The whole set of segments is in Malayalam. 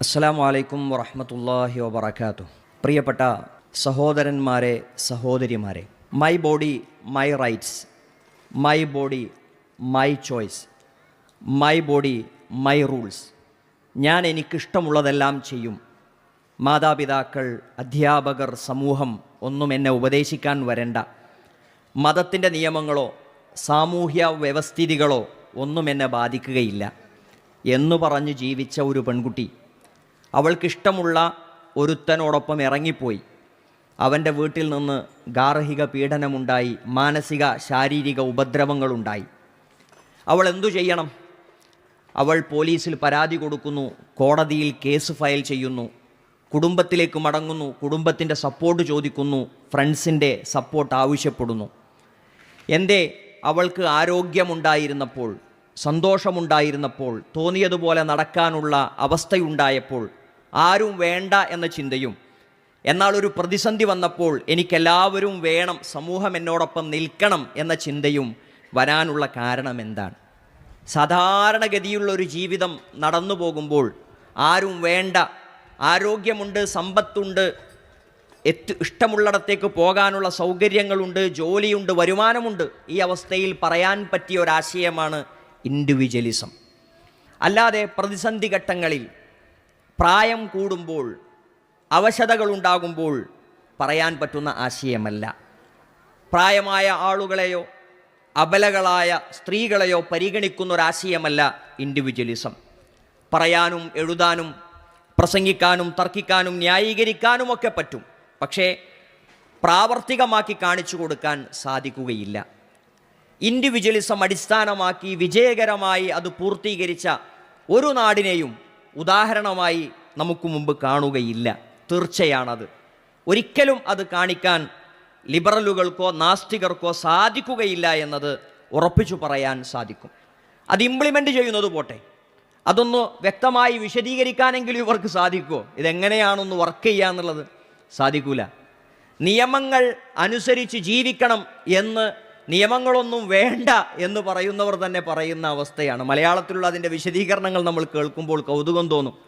അസ്സലാമു വലൈക്കും വറഹമത്തല്ലാഹി വബർക്കാത്തു പ്രിയപ്പെട്ട സഹോദരന്മാരെ സഹോദരിമാരെ my body my rights my body my choice my body my rules ഞാൻ എനിക്കിഷ്ടമുള്ളതെല്ലാം ചെയ്യും. മാതാപിതാക്കൾ അധ്യാപകർ സമൂഹം ഒന്നും എന്നെ ഉപദേശിക്കാൻ വരണ്ട. മതത്തിന്റെ നിയമങ്ങളോ സാമൂഹ്യ വ്യവസ്ഥിതികളോ ഒന്നും എന്നെ ബാധിക്കുകയില്ല. എന്നു പറഞ്ഞ് ജീവിച്ച ഒരു പെൺകുട്ടി അവൾക്കിഷ്ടമുള്ള ഒരുത്തനോടൊപ്പം ഇറങ്ങിപ്പോയി. അവന്റെ വീട്ടിൽ നിന്ന് ഗാർഹിക പീഡനമുണ്ടായി മാനസിക ശാരീരിക ഉപദ്രവങ്ങളുണ്ടായി. അവൾ എന്തു ചെയ്യണം? അവൾ പോലീസിൽ പരാതി കൊടുക്കുന്നു കോടതിയിൽ കേസ് ഫയൽ ചെയ്യുന്നു കുടുംബത്തിലേക്ക് മടങ്ങുന്നു കുടുംബത്തിന്റെ സപ്പോർട്ട് ചോദിക്കുന്നു ഫ്രണ്ട്സിന്റെ സപ്പോർട്ട് ആവശ്യപ്പെടുന്നു. എന്തേ? അവൾക്ക് ആരോഗ്യമുണ്ടായിരുന്നപ്പോൾ സന്തോഷമുണ്ടായിരുന്നപ്പോൾ തോന്നിയതുപോലെ നടക്കാനുള്ള അവസ്ഥയുണ്ടായപ്പോൾ ആരും വേണ്ട എന്ന ചിന്തയും. എന്നാൽ ഒരു പ്രതിസന്ധി വന്നപ്പോൾ എനിക്കെല്ലാവരും വേണം സമൂഹം എന്നോടൊപ്പം നിൽക്കണം എന്ന ചിന്തയും വരാനുള്ള കാരണം എന്താണ്? സാധാരണഗതിയുള്ള ഒരു ജീവിതം നടന്നു പോകുമ്പോൾ ആരും വേണ്ട ആരോഗ്യമുണ്ട് സമ്പത്തുണ്ട് എത്തു ഇഷ്ടമുള്ളിടത്തേക്ക് പോകാനുള്ള സൗകര്യങ്ങളുണ്ട് ജോലിയുണ്ട് വരുമാനമുണ്ട് ഈ അവസ്ഥയിൽ പറയാൻ പറ്റിയ ഒരാശയമാണ് ഇൻഡിവിജ്വലിസം അല്ലാതെ പ്രതിസന്ധി ഘട്ടങ്ങളിൽ പ്രായം കൂടുമ്പോൾ അവശതകളുണ്ടാകുമ്പോൾ പറയാൻ പറ്റുന്ന ആശയമല്ല. പ്രായമായ ആളുകളെയോ അബലകളായ സ്ത്രീകളെയോ പരിഗണിക്കുന്ന ഒരാശയമല്ല ഇൻഡിവിജ്വലിസം പറയാനും എഴുതാനും പ്രസംഗിക്കാനും തർക്കിക്കാനും ന്യായീകരിക്കാനുമൊക്കെ പറ്റും. പക്ഷേ പ്രാവർത്തികമാക്കി കാണിച്ചു കൊടുക്കാൻ സാധിക്കുകയില്ല. ഇൻഡിവിജ്വലിസം അടിസ്ഥാനമാക്കി വിജയകരമായി അത് പൂർത്തീകരിച്ച ഒരു നാടിനെയും ഉദാഹരണമായി നമുക്ക് മുമ്പ് കാണുകയില്ല. തീർച്ചയാണത്. ഒരിക്കലും അത് കാണിക്കാൻ ലിബറലുകൾക്കോ നാസ്തികർക്കോ സാധിക്കുകയില്ല എന്നത് ഉറപ്പിച്ചു പറയാൻ സാധിക്കും. അത് ഇംപ്ലിമെന്റ് ചെയ്യുന്നത് പോട്ടെ. അതൊന്ന് വ്യക്തമായി വിശദീകരിക്കാനെങ്കിലും ഇവർക്ക് സാധിക്കുമോ ഇതെങ്ങനെയാണൊന്ന് വർക്ക് ചെയ്യുക എന്നുള്ളത് സാധിക്കൂല. നിയമങ്ങൾ അനുസരിച്ച് ജീവിക്കണം എന്ന് നിയമങ്ങളൊന്നും വേണ്ട എന്ന് പറയുന്നവർ തന്നെ പറയുന്ന അവസ്ഥയാണ്. മലയാളത്തിലുള്ള അതിന്റെ വിശദീകരണങ്ങൾ നമ്മൾ കേൾക്കുമ്പോൾ കൗതുകം തോന്നും.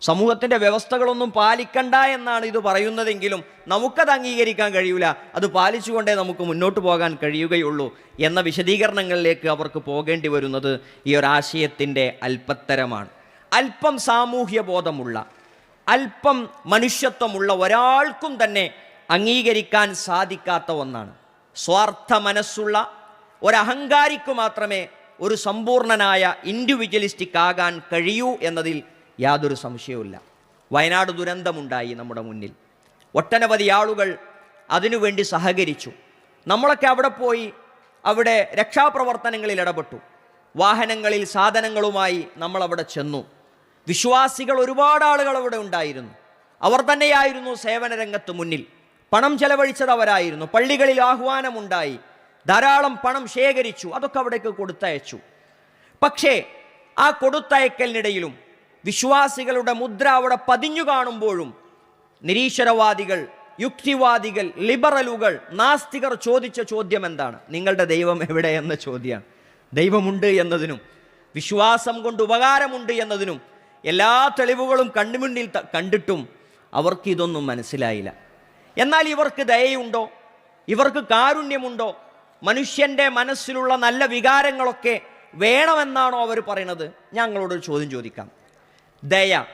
സമൂഹത്തിന്റെ വ്യവസ്ഥകളൊന്നും പാലിക്കണ്ട എന്നാണ് ഇത് പറയുന്നതെങ്കിലും നമുക്കത് അംഗീകരിക്കാൻ കഴിയില്ല അത് പാലിച്ചുകൊണ്ടേ നമുക്ക് മുന്നോട്ട് പോകാൻ കഴിയുകയുള്ളൂ എന്ന വിശദീകരണങ്ങളിലേക്ക് അവർക്ക് പോകേണ്ടി വരുന്നത് ഈ ഒരാശയത്തിന്റെ അല്പത്തരമാണ്. അല്പം സാമൂഹ്യ ബോധമുള്ള അല്പം മനുഷ്യത്വമുള്ള ഒരാൾക്കും തന്നെ അംഗീകരിക്കാൻ സാധിക്കാത്ത ഒന്നാണ്. സ്വാർത്ഥ മനസ്സുള്ള ഒരഹങ്കാരിക്ക് മാത്രമേ ഒരു സമ്പൂർണനായ ഇൻഡിവിജ്വലിസ്റ്റിക് ആകാൻ കഴിയൂ എന്നതിൽ യാതൊരു സംശയവുമില്ല. വയനാട് ദുരന്തമുണ്ടായി നമ്മുടെ മുന്നിൽ. ഒട്ടനവധി ആളുകൾ അതിനുവേണ്ടി സഹകരിച്ചു. നമ്മളൊക്കെ അവിടെ പോയി അവിടെ രക്ഷാപ്രവർത്തനങ്ങളിൽ ഇടപെട്ടു. വാഹനങ്ങളിൽ സാധനങ്ങളുമായി നമ്മളവിടെ ചെന്നു. വിശ്വാസികൾ ഒരുപാട് ആളുകൾ അവിടെ ഉണ്ടായിരുന്നു. അവർ തന്നെയായിരുന്നു സേവന രംഗത്ത് മുന്നിൽ. പണം ചെലവഴിച്ചത് അവരായിരുന്നു. പള്ളികളിൽ ആഹ്വാനമുണ്ടായി. ധാരാളം പണം ശേഖരിച്ചു. അതൊക്കെ അവിടേക്ക് കൊടുത്തയച്ചു. പക്ഷേ ആ കൊടുത്തയക്കലിനിടയിലും വിശ്വാസികളുടെ മുദ്ര അവിടെ പതിഞ്ഞു കാണുമ്പോഴും നിരീശ്വരവാദികൾ യുക്തിവാദികൾ ലിബറലുകൾ നാസ്തികർ ചോദിച്ച ചോദ്യം എന്താണ്? നിങ്ങളുടെ ദൈവം എവിടെ എന്ന ചോദ്യമാണ്. ദൈവമുണ്ട് എന്നതിനും വിശ്വാസം കൊണ്ട് ഉപകാരമുണ്ട് എന്നതിനും എല്ലാ തെളിവുകളും കണ്ണുമുന്നിൽ കണ്ടിട്ടും അവർക്ക് ഇതൊന്നും മനസ്സിലായില്ല. എന്നാൽ ഇവർക്ക് ദയയുണ്ടോ? ഇവർക്ക് കാരുണ്യമുണ്ടോ? മനുഷ്യന്റെ മനസ്സിലുള്ള നല്ല വികാരങ്ങളൊക്കെ വേണമെന്നാണോ അവർ പറയുന്നത് ഞങ്ങളോടൊരു ചോദ്യം ചോദിക്കാം. ദയ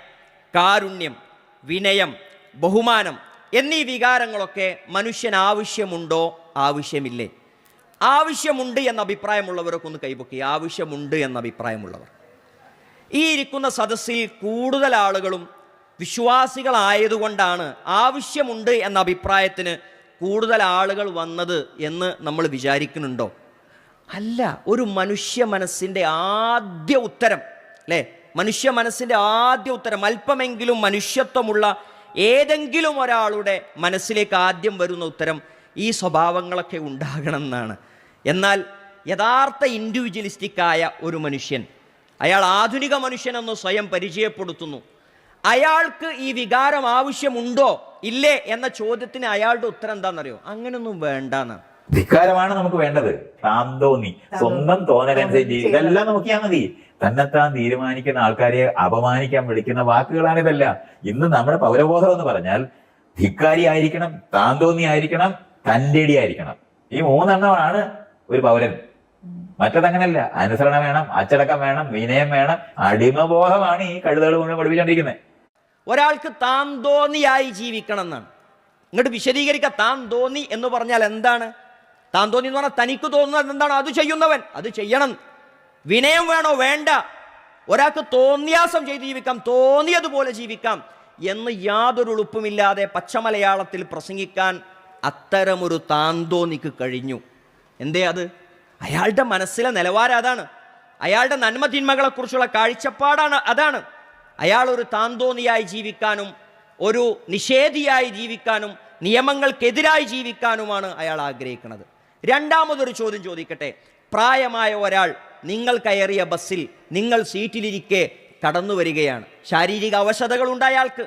കാരുണ്യം വിനയം ബഹുമാനം എന്നീ വികാരങ്ങളൊക്കെ മനുഷ്യൻ ആവശ്യമുണ്ടോ? ആവശ്യമില്ലേ. ആവശ്യമുണ്ട് എന്ന അഭിപ്രായമുള്ളവരൊക്കെ ഒന്ന് കൈപൊക്കി. ആവശ്യമുണ്ട് എന്ന അഭിപ്രായമുള്ളവർ. ഈ ഇരിക്കുന്ന സദസ്സിൽ കൂടുതൽ ആളുകളും വിശ്വാസികളായതുകൊണ്ടാണ് ആവശ്യമുണ്ട് എന്ന അഭിപ്രായത്തിന് കൂടുതൽ ആളുകൾ വന്നത് എന്ന് നമ്മൾ വിചാരിക്കുന്നുണ്ടോ? അല്ല ഒരു മനുഷ്യ മനസ്സിന്റെ ആദ്യ ഉത്തരം അല്ലേ? മനുഷ്യ മനസ്സിന്റെ ആദ്യ ഉത്തരം അല്പമെങ്കിലും മനുഷ്യത്വമുള്ള ഏതെങ്കിലും ഒരാളുടെ മനസ്സിലേക്ക് ആദ്യം വരുന്ന ഉത്തരം ഈ സ്വഭാവങ്ങളൊക്കെ ഉണ്ടാകണം എന്നാണ്. എന്നാൽ യഥാർത്ഥ ഇൻഡിവിജ്വലിസ്റ്റിക്കായ ഒരു മനുഷ്യൻ അയാൾ ആധുനിക മനുഷ്യനെന്ന് സ്വയം പരിചയപ്പെടുത്തുന്നു. അയാൾക്ക് ഈ വികാരം ആവശ്യമുണ്ടോ? ഇല്ലേ? എന്ന ചോദ്യത്തിന് അയാളുടെ ഉത്തരം എന്താണെന്നറിയോ? അങ്ങനെയൊന്നും വേണ്ടെന്ന്. വികാരമാണ് നമുക്ക് വേണ്ടത്. താൻ തോന്നി സ്വന്തം തോന്നലനുസരിച്ച് ഇതെല്ലാം നോക്കിയാൽ മതി. തന്നെത്താൻ തീരുമാനിക്കുന്ന ആൾക്കാരെ അപമാനിക്കാൻ വിളിക്കുന്ന വാക്കുകളാണ് ഇതെല്ലാം. ഇന്ന് നമ്മുടെ പൗരബോധം എന്ന് പറഞ്ഞാൽ ധിക്കാരി ആയിരിക്കണം താൻ തോന്നി ആയിരിക്കണം തന്റെടി ആയിരിക്കണം. ഈ മൂന്നെണ്ണമാണ് ഒരു പൗരൻ. മറ്റതങ്ങനല്ല. അനുസരണം വേണം അച്ചടക്കം വേണം വിനയം വേണം. അടിമബോധമാണ് ഈ കഴുതകൾ മുഴുവൻ പഠിപ്പിച്ചുകൊണ്ടിരിക്കുന്നത് ഒരാൾക്ക് താൻ തോന്നിയായി ജീവിക്കണം എന്നാണ് ഇങ്ങോട്ട് വിശദീകരിക്കുക താൻ തോന്നി എന്ന് പറഞ്ഞാൽ എന്താണ്? താൻ തോന്നി എന്ന് പറഞ്ഞാൽ തനിക്ക് തോന്നുന്നത് എന്താണ്? അത് ചെയ്യുന്നവൻ അത് ചെയ്യണം. വിനയം വേണോ? വേണ്ട. ഒരാൾക്ക് തോന്നിയാസം ചെയ്ത് ജീവിക്കാം തോന്നിയതുപോലെ ജീവിക്കാം എന്ന് യാതൊരു ഉളുപ്പുമില്ലാതെ പച്ചമലയാളത്തിൽ പ്രസംഗിക്കാൻ അത്തരമൊരു താന്തോന്നിക്ക് കഴിഞ്ഞു. എന്തേ അത്? അയാളുടെ മനസ്സിലെ നിലവാരം അതാണ്. അയാളുടെ നന്മ തിന്മകളെക്കുറിച്ചുള്ള കാഴ്ചപ്പാടാണ് അതാണ്. അയാൾ ഒരു താന്തോന്നിയായി ജീവിക്കാനും ഒരു നിഷേധിയായി ജീവിക്കാനും നിയമങ്ങൾക്കെതിരായി ജീവിക്കാനുമാണ് അയാൾ ആഗ്രഹിക്കുന്നത്. രണ്ടാമതൊരു ചോദ്യം ചോദിക്കട്ടെ. പ്രായമായ ഒരാൾ നിങ്ങൾ കയറിയ ബസ്സിൽ നിങ്ങൾ സീറ്റിലിരിക്കെ കടന്നു വരികയാണ്. ശാരീരിക അവശതകളുണ്ട് അയാൾക്ക്.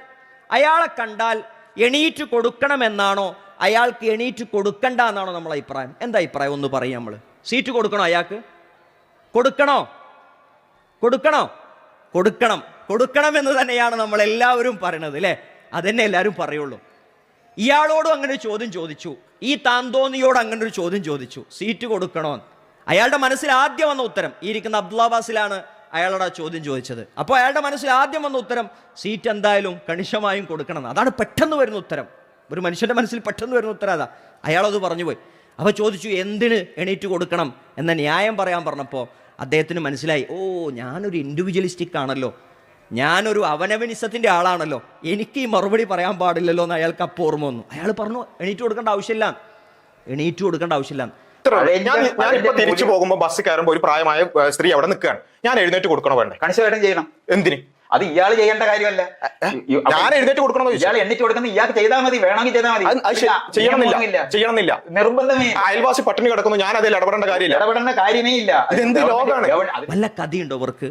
അയാളെ കണ്ടാൽ എണീറ്റ് കൊടുക്കണമെന്നാണോ? അയാൾക്ക് എണീറ്റ് കൊടുക്കണ്ട എന്നാണോ നമ്മളെ അഭിപ്രായം? എന്താ അഭിപ്രായം? ഒന്ന് പറയും നമ്മൾ സീറ്റ് കൊടുക്കണോ അയാൾക്ക്? കൊടുക്കണോ? കൊടുക്കണോ? കൊടുക്കണം. കൊടുക്കണം എന്ന് തന്നെയാണ് നമ്മൾ എല്ലാവരും പറയണത് അല്ലേ അതന്നെ എല്ലാവരും പറയുള്ളൂ. ഇയാളോടും അങ്ങനെ ഒരു ചോദ്യം ചോദിച്ചു. ഈ താന്തോന്നിയോട് അങ്ങനെ ഒരു ചോദ്യം ചോദിച്ചു. സീറ്റ് കൊടുക്കണോ അയാളുടെ മനസ്സിൽ ആദ്യം വന്ന ഉത്തരം ഈ ഇരിക്കുന്ന അബ്ദുല്ലാബാസിലാണ് അയാളോട് ചോദ്യം ചോദിച്ചത്. അപ്പോൾ അയാളുടെ മനസ്സിൽ ആദ്യം വന്ന ഉത്തരം സീറ്റ് എന്തായാലും കണിശമായും കൊടുക്കണം അതാണ് പെട്ടെന്ന് വരുന്ന ഉത്തരം. ഒരു മനുഷ്യന്റെ മനസ്സിൽ പെട്ടെന്ന് വരുന്ന ഉത്തരം അതാ. അയാളത് പറഞ്ഞു പോയി അപ്പോൾ ചോദിച്ചു എന്തിന് എണീറ്റ് കൊടുക്കണം? എന്ന ന്യായം പറയാൻ പറഞ്ഞപ്പോൾ അദ്ദേഹത്തിന് മനസ്സിലായി ഓ ഞാനൊരു ഇൻഡിവിജ്വലിസ്റ്റിക് ആണല്ലോ. ഞാനൊരു അവനവനിസത്തിന്റെ ആളാണല്ലോ. എനിക്ക് ഈ മറുപടി പറയാൻ പാടില്ലല്ലോ എന്ന് അയാൾക്ക് അപ്പോൾ ഓർമ്മ വന്നു. അയാൾ പറഞ്ഞു എണീറ്റ് കൊടുക്കേണ്ട ആവശ്യമില്ല. എണീറ്റ് കൊടുക്കേണ്ട ആവശ്യമില്ല. ഞാൻ ഞാനിപ്പോ തിരിച്ചു പോകുമ്പോൾ ബസ് കയറുമ്പോൾ ഒരു പ്രായമായ സ്ത്രീ അവിടെ നിൽക്കുകയാണ്. ഞാൻ എഴുന്നേറ്റ് കൊടുക്കണോ വേണ്ടേ? കണിശമായിട്ടും ചെയ്യണം. എന്തിന്? അത് ഇയാൾ ചെയ്യേണ്ട കാര്യമല്ല. ഞാൻ എഴുന്നേറ്റ് കൊടുക്കണോ ഇയാൾ എണ്ണിച്ച് കൊടുക്കുന്ന ഇയാൾക്ക് ചെയ്താൽ മതി വേണമെങ്കിൽ ചെയ്താൽ മതി. ചെയ്യണമെന്നില്ല. ചെയ്യണമെന്നില്ല. നിർബന്ധമേ. അയൽവാസി പട്ടിണി കിടക്കുന്നു ഞാൻ അതിൽ ഇടപെടേണ്ട കാര്യമില്ല. ഇടപെടേണ്ട കാര്യമേ ഇല്ല. ഇതെന്ത് ലോകാണ്? വല്ല കഥയുണ്ടോ ഇവർക്ക്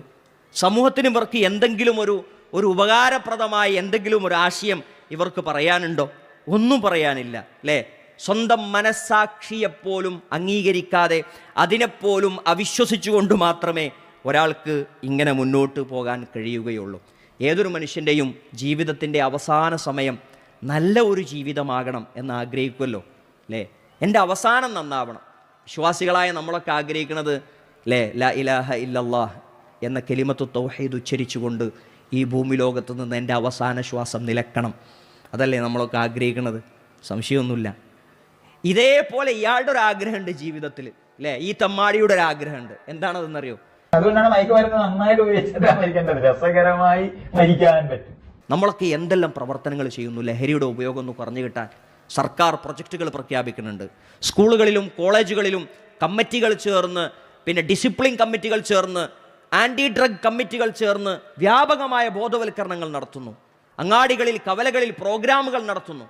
സമൂഹത്തിന് ഇവർക്ക് എന്തെങ്കിലും ഒരു ഒരു ഉപകാരപ്രദമായ എന്തെങ്കിലും ഒരു ആശയം ഇവർക്ക് പറയാനുണ്ടോ? ഒന്നും പറയാനില്ല അല്ലേ? സ്വന്തം മനസ്സാക്ഷിയെപ്പോലും അംഗീകരിക്കാതെ അതിനെപ്പോലും അവിശ്വസിച്ചുകൊണ്ട് മാത്രമേ ഒരാൾക്ക് ഇങ്ങനെ മുന്നോട്ട് പോകാൻ കഴിയുകയുള്ളൂ. ഏതൊരു മനുഷ്യന്റെയും ജീവിതത്തിന്റെ അവസാന സമയം നല്ല ഒരു ജീവിതമാകണം എന്ന് ആഗ്രഹിക്കുമല്ലോ അല്ലേ? എന്റെ അവസാനം നന്നാവണം. വിശ്വാസികളായ നമ്മളൊക്കെ ആഗ്രഹിക്കുന്നത് അല്ലേ? ല ഇലാഹ ഇല്ലല്ലാഹ് എന്ന കെലിമത്ത് തൗഹീദ് ഉച്ചരിച്ചുകൊണ്ട് ഈ ഭൂമി ലോകത്ത് നിന്ന് എന്റെ അവസാന ശ്വാസം നിലക്കണം. അതല്ലേ നമ്മളൊക്കെ ആഗ്രഹിക്കുന്നത് സംശയമൊന്നുമില്ല. ഇതേപോലെ ഇയാളുടെ ഒരു ആഗ്രഹമുണ്ട് ജീവിതത്തിൽ അല്ലേ? ഈ തമ്മാടിയുടെ ഒരു ആഗ്രഹമുണ്ട്. എന്താണതെന്നറിയോ? അതുകൊണ്ടാണ് മയക്കുമരുന്ന് നന്നായിട്ട് ഉപയോഗിച്ചിട്ട് മരിക്കേണ്ടത്. രസകരമായി മരിക്കാൻ പറ്റും. നമ്മളൊക്കെ എന്തെല്ലാം പ്രവർത്തനങ്ങൾ ചെയ്യുന്നു? ലഹരിയുടെ ഉപയോഗം ഒന്ന് കുറഞ്ഞു കിട്ടാൻ സർക്കാർ പ്രൊജക്റ്റുകൾ പ്രഖ്യാപിക്കുന്നുണ്ട്. സ്കൂളുകളിലും കോളേജുകളിലും കമ്മിറ്റികൾ ചേർന്ന് പിന്നെ ഡിസിപ്ലിൻ കമ്മിറ്റികൾ ചേർന്ന് ആന്റി ഡ്രഗ് കമ്മിറ്റികൾ ചേർന്ന് വ്യാപകമായ ബോധവൽക്കരണങ്ങൾ നടത്തുന്നു. അങ്ങാടികളിൽ കവലകളിൽ പ്രോഗ്രാമുകൾ നടത്തുന്നു.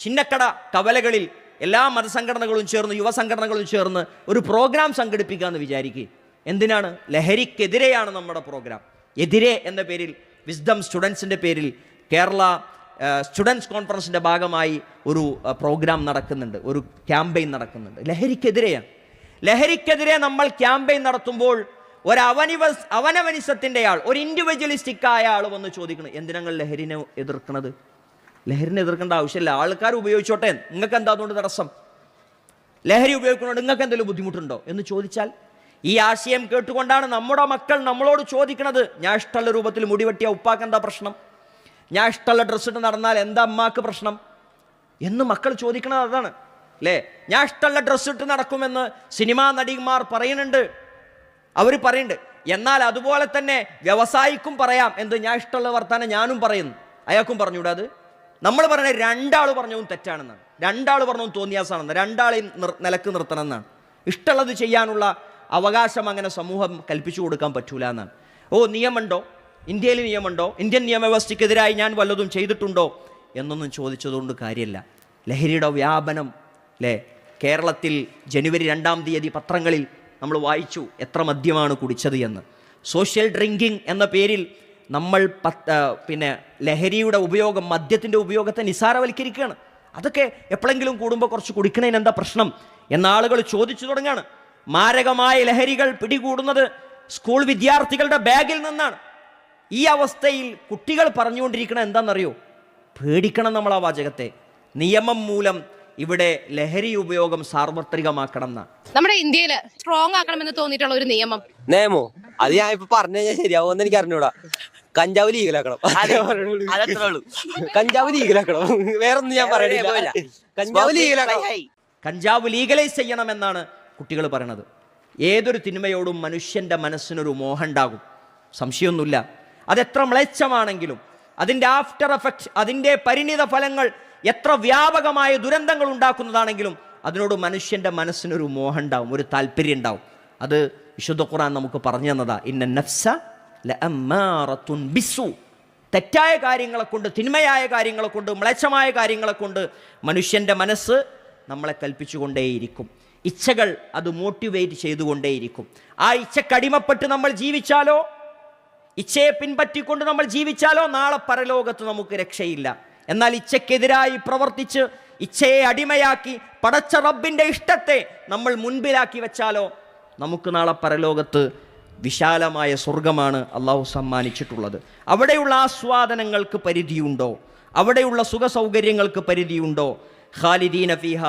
ചിന്നക്കട കവലകളിൽ എല്ലാ മതസംഘടനകളും ചേർന്ന് യുവസംഘടനകളും ചേർന്ന് ഒരു പ്രോഗ്രാം സംഘടിപ്പിക്കുക എന്ന് വിചാരിക്കുക എന്തിനാണ്? ലഹരിക്കെതിരെയാണ് നമ്മുടെ പ്രോഗ്രാം. എതിരെ എന്ന പേരിൽ വിസ്ഡം സ്റ്റുഡൻസിന്റെ പേരിൽ കേരള സ്റ്റുഡൻസ് കോൺഫറൻസിന്റെ ഭാഗമായി ഒരു പ്രോഗ്രാം നടക്കുന്നുണ്ട്. ഒരു ക്യാമ്പയിൻ നടക്കുന്നുണ്ട്. ലഹരിക്കെതിരെയാണ്. ലഹരിക്കെതിരെ നമ്മൾ ക്യാമ്പയിൻ നടത്തുമ്പോൾ ഒരു അവനിവ അവനവനിസത്തിന്റെ ആൾ ഒരു ഇൻഡിവിജ്വലിസ്റ്റിക് ആയ ആൾ വന്ന് ചോദിക്കണം എന്തിനങ്ങൾ ലഹരിനെ എതിർക്കണത്? ലഹരിനെ എതിർക്കേണ്ട ആവശ്യമില്ല. ആൾക്കാർ ഉപയോഗിച്ചോട്ടെ. നിങ്ങൾക്ക് എന്താ അതുകൊണ്ട് തടസ്സം? ലഹരി ഉപയോഗിക്കുന്നതുകൊണ്ട് നിങ്ങൾക്ക് എന്തെങ്കിലും ബുദ്ധിമുട്ടുണ്ടോ? എന്ന് ചോദിച്ചാൽ ഈ ആശയം കേട്ടുകൊണ്ടാണ് നമ്മുടെ മക്കൾ നമ്മളോട് ചോദിക്കുന്നത് ഞാൻ ഇഷ്ടമുള്ള രൂപത്തിൽ മുടിവെട്ടിയ ഉപ്പാക്ക് എന്താ പ്രശ്നം? ഞാൻ ഇഷ്ടമുള്ള ഡ്രസ്സ് ഇട്ട് നടന്നാൽ എന്താ അമ്മാക്ക് പ്രശ്നം? എന്ന് മക്കൾ ചോദിക്കുന്നത് അതാണ്. അല്ലേ ഞാൻ ഇഷ്ടമുള്ള ഡ്രസ്സ് ഇട്ട് നടക്കുമെന്ന് സിനിമാ നടിമാർ പറയുന്നുണ്ട്. അവർ പറയുന്നുണ്ട് എന്നാൽ അതുപോലെ തന്നെ വ്യവസായിക്കും പറയാം എന്ത് ഞാൻ ഇഷ്ടമുള്ള വർത്താനം ഞാനും പറയുന്നു. അയാൾക്കും പറഞ്ഞുകൂടാ അത്? നമ്മൾ പറയുന്നത് രണ്ടാൾ പറഞ്ഞതും തെറ്റാണെന്നാണ്. രണ്ടാൾ പറഞ്ഞതും തോന്നിയാസാണെന്ന് രണ്ടാളെയും നിലയ്ക്ക് നിർത്തണം എന്നാണ് ഇഷ്ടമുള്ളത് ചെയ്യാനുള്ള അവകാശം അങ്ങനെ സമൂഹം കൽപ്പിച്ചു കൊടുക്കാൻ പറ്റൂല എന്നാണ് ഓ നിയമമുണ്ടോ? ഇന്ത്യയിൽ നിയമമുണ്ടോ? ഇന്ത്യൻ നിയമവ്യവസ്ഥയ്ക്കെതിരായി ഞാൻ വല്ലതും ചെയ്തിട്ടുണ്ടോ? എന്നൊന്നും ചോദിച്ചതുകൊണ്ട് കാര്യമില്ല ലഹരിയുടെ വ്യാപനം അല്ലേ കേരളത്തിൽ ജനുവരി രണ്ടാം തീയതി പത്രങ്ങളിൽ നമ്മൾ വായിച്ചു എത്ര മദ്യമാണ് കുടിച്ചത് എന്ന്. സോഷ്യൽ ഡ്രിങ്കിങ് എന്ന പേരിൽ നമ്മൾ പത്ത് പിന്നെ ലഹരിയുടെ ഉപയോഗം മദ്യത്തിന്റെ ഉപയോഗത്തെ നിസാരവൽക്കരിക്കുകയാണ്. അതൊക്കെ എപ്പോഴെങ്കിലും കൂടുമ്പോൾ കുറച്ച് കുടിക്കണതിന് എന്താ പ്രശ്നം? എന്നാളുകൾ ചോദിച്ചു തുടങ്ങാണ്. മാരകമായ ലഹരികൾ പിടികൂടുന്നത് സ്കൂൾ വിദ്യാർത്ഥികളുടെ ബാഗിൽ നിന്നാണ്. ഈ അവസ്ഥയിൽ കുട്ടികൾ പറഞ്ഞുകൊണ്ടിരിക്കണം എന്താണെന്നറിയോ? പേടിക്കണം നമ്മൾ ആ വാചകത്തെ. നിയമം മൂലം ഇവിടെ ലഹരി ഉപയോഗം സാർവത്രികമാക്കണം നമ്മുടെ ഇന്ത്യയിൽ സ്ട്രോങ് ആക്കണമെന്ന് തോന്നിയിട്ടുള്ള ഒരു നിയമം. നിയമോ അത് ഞാൻ ഇപ്പൊ പറഞ്ഞു കഴിഞ്ഞാൽ ശരിയാവുമെന്ന് എനിക്ക് അറിഞ്ഞൂടാ. കഞ്ചാവ് ലീഗലാക്കണം അതത്രേ ഉള്ളൂ. കഞ്ചാവ് ലീഗലാക്കണം വേറൊന്നും ഞാൻ പറയണില്ല. കഞ്ചാവ് ലീഗലാക്കണം കഞ്ചാവ് ലീഗലൈസ് ചെയ്യണമെന്നാണ് കുട്ടികൾ പറയണത്. ഏതൊരു തിന്മയോടും മനുഷ്യന്റെ മനസ്സിനൊരു മോഹം ഉണ്ടാകും സംശയമൊന്നുമില്ല. അതെത്ര മ്ലേച്ഛമാണെങ്കിലും അതിന്റെ ആഫ്റ്റർ എഫക്ട് അതിന്റെ പരിണിത ഫലങ്ങൾ എത്ര വ്യാപകമായ ദുരന്തങ്ങൾ ഉണ്ടാക്കുന്നതാണെങ്കിലും അതിനോട് മനുഷ്യന്റെ മനസ്സിനൊരു മോഹം ഉണ്ടാവും ഒരു താല്പര്യം ഉണ്ടാവും. അത് വിശുദ്ധ ഖുറാൻ നമുക്ക് പറഞ്ഞു തന്നതാ. ഇന്ന നഫ്സ ലഅമ്മാറത്തുൻ ബിസു തെറ്റായ കാര്യങ്ങളെ കൊണ്ട് തിന്മയായ കാര്യങ്ങളെ കൊണ്ട് മ്ലേച്ഛമായ കാര്യങ്ങളെ കൊണ്ട് മനുഷ്യന്റെ മനസ്സ് നമ്മളെ കൽപ്പിച്ചുകൊണ്ടേയിരിക്കും. ഇച്ഛകൾ അത് മോട്ടിവേറ്റ് ചെയ്തുകൊണ്ടേയിരിക്കും. ആ ഇച്ഛക്കടിമപ്പെട്ട് നമ്മൾ ജീവിച്ചാലോ? ഇച്ഛയെ പിൻപറ്റിക്കൊണ്ട് നമ്മൾ ജീവിച്ചാലോ? നാളെ പരലോകത്ത് നമുക്ക് രക്ഷയില്ല. എന്നാൽ ഇച്ഛയ്ക്കെതിരായി പ്രവർത്തിച്ച് ഇച്ഛയെ അടിമയാക്കി പടച്ച റബ്ബിന്റെ ഇഷ്ടത്തെ നമ്മൾ മുൻപിലാക്കി വെച്ചാലോ? നമുക്ക് നാളെ പരലോകത്ത് വിശാലമായ സ്വർഗമാണ് അള്ളാഹു സമ്മാനിച്ചിട്ടുള്ളത്. അവിടെയുള്ള ആസ്വാദനങ്ങൾക്ക് പരിധിയുണ്ടോ? അവിടെയുള്ള സുഖ സൗകര്യങ്ങൾക്ക് പരിധിയുണ്ടോ? ഖാലിദീന ഫിഹ